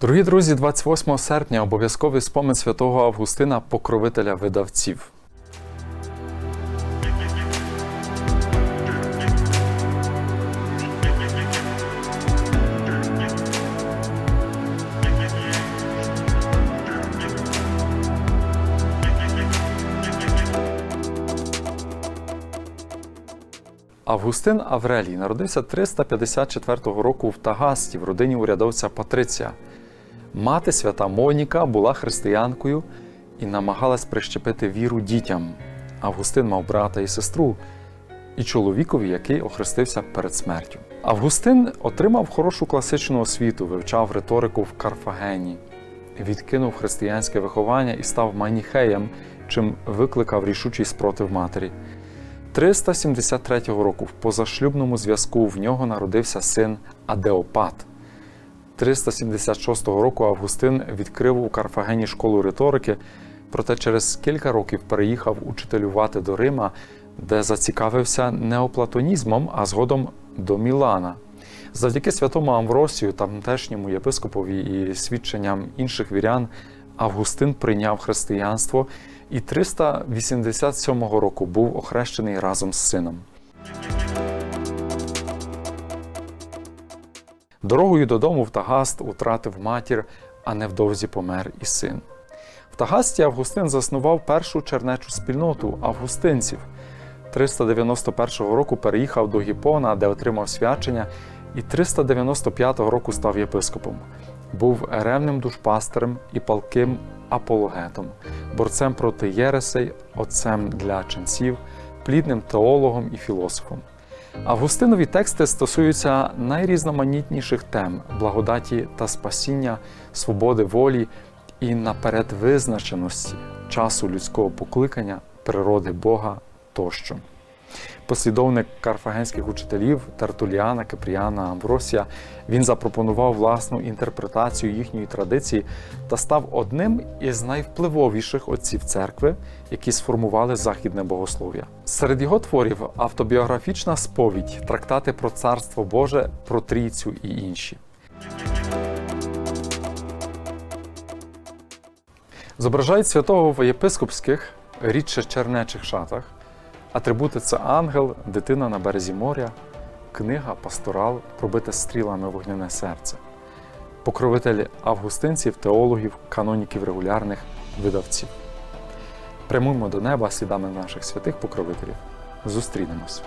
Дорогі друзі, 28 серпня обов'язковий спомин святого Августина, покровителя видавців. Августин Аврелій народився 354 року в Тагасті в родині урядовця Патриція. Мати свята Моніка була християнкою і намагалась прищепити віру дітям. Августин мав брата і сестру, і чоловікові, який охрестився перед смертю. Августин отримав хорошу класичну освіту, вивчав риторику в Карфагені, відкинув християнське виховання і став маніхеєм, чим викликав рішучий спротив матері. 373 року в позашлюбному зв'язку в нього народився син Адеопат. 376 року Августин відкрив у Карфагені школу риторики, проте через кілька років переїхав учителювати до Рима, де зацікавився неоплатонізмом, а згодом до Мілана. Завдяки святому Амвросію, тамтешньому єпископові і свідченням інших вірян, Августин прийняв християнство і 387 року був охрещений разом з сином. Дорогою додому в Тагаст утратив матір, а невдовзі помер і син. В Тагасті Августин заснував першу чернечу спільноту августинців. 391 року переїхав до Гіпона, де отримав свячення, і 395 року став єпископом. Був ревним душпастерем і палким апологетом, борцем проти єресей, отцем для ченців, плідним теологом і філософом. Августинові тексти стосуються найрізноманітніших тем благодаті та спасіння, свободи волі і наперед визначеності, часу людського покликання, природи Бога тощо. Послідовник карфагенських учителів Тертуліана, Кипріана, Амвросія, він запропонував власну інтерпретацію їхньої традиції та став одним із найвпливовіших отців церкви, які сформували західне богослов'я. Серед його творів автобіографічна сповідь, трактати про царство Боже, про трійцю і інші. Зображають святого в єпископських, рідше чернечих шатах. Атрибути це ангел, дитина на березі моря, книга, пасторал, пробите стрілами вогняне серце, покровителі августинців, теологів, каноніків регулярних видавців. Прямуємо до неба слідами наших святих покровителів. Зустрінемось.